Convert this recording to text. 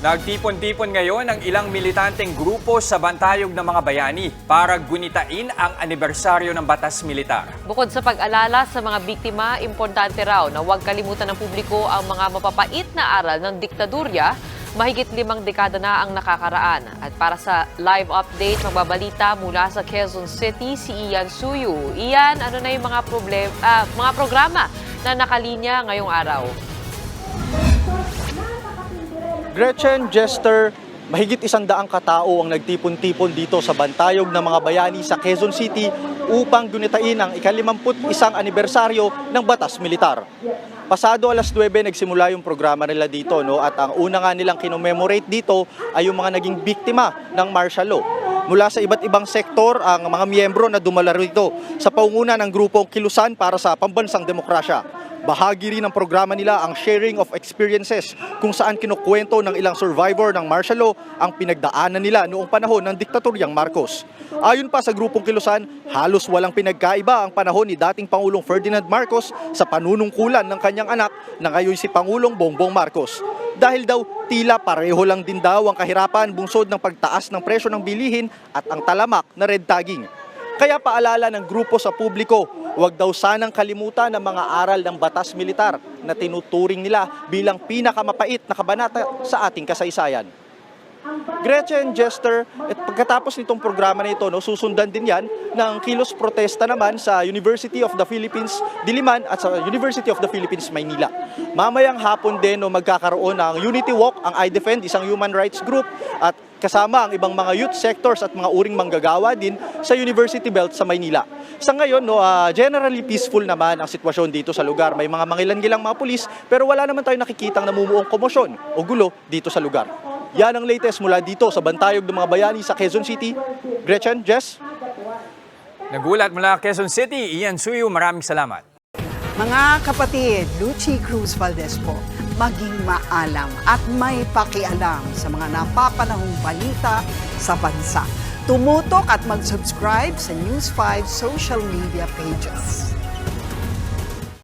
Nagtipon-tipon ngayon ang ilang militanteng grupo sa bantayog ng mga bayani para gunitain ang anibersaryo ng batas militar. Bukod sa pag-alala sa mga biktima, importante raw na huwag kalimutan ng publiko ang mga mapapait na aral ng diktadurya. Mahigit limang dekada na ang nakakaraan. At para sa live update, magbabalita mula sa Quezon City si Ian Suyu. Ian, ano na yung mga, problem, ah, mga programa na nakalinya ngayong araw? Gretchen Jester, mahigit isang daang katao ang nagtipon-tipon dito sa bantayog ng mga bayani sa Quezon City upang gunitain ang ikalimamput isang anibersaryo ng batas militar. Pasado alas 9 nagsimula yung programa nila dito no at ang una nga nilang kinomemorate dito ay yung mga naging biktima ng martial law. Mula sa iba't ibang sektor ang mga miyembro na dumala rito sa paunguna ng grupong Kilusan para sa Pambansang Demokrasya. Bahagi rin ng programa nila ang sharing of experiences kung saan kinukwento ng ilang survivor ng martial law ang pinagdaanan nila noong panahon ng diktaturyang Marcos. Ayon pa sa grupong Kilusan, halos walang pinagkaiba ang panahon ni dating Pangulong Ferdinand Marcos sa panunungkulan ng kanyang anak na ngayon si Pangulong Bongbong Marcos. Dahil daw tila pareho lang din daw ang kahirapan bungsod ng pagtaas ng presyo ng bilihin at ang talamak na red tagging. Kaya paalala ng grupo sa publiko, huwag daw sanang kalimutan ang mga aral ng batas militar na tinuturing nila bilang pinakamapait na kabanata sa ating kasaysayan. Gretchen Jester, at pagkatapos nitong programa na ito, no, susundan din yan ng kilos protesta naman sa University of the Philippines Diliman at sa University of the Philippines Maynila. Mamayang hapon din no, magkakaroon ng Unity Walk ang iDefend, isang human rights group at kasama ang ibang mga youth sectors at mga uring manggagawa din sa University Belt sa Maynila. Sa ngayon, no, ah, generally peaceful naman ang sitwasyon dito sa lugar. May mga mangilan-gilang mga pulis pero wala naman tayo nakikitang namumuong komosyon o gulo dito sa lugar. Yan ang latest mula dito sa Bantayog ng mga Bayani sa Quezon City. Gretchen, Jess? Nagulat mula Quezon City, Ian Suyu, maraming salamat. Mga kapatid, Lucy Cruz Valdez po, maging maalam at may pakialam sa mga napapanahong balita sa bansa. Tumutok at mag-subscribe sa News 5 social media pages.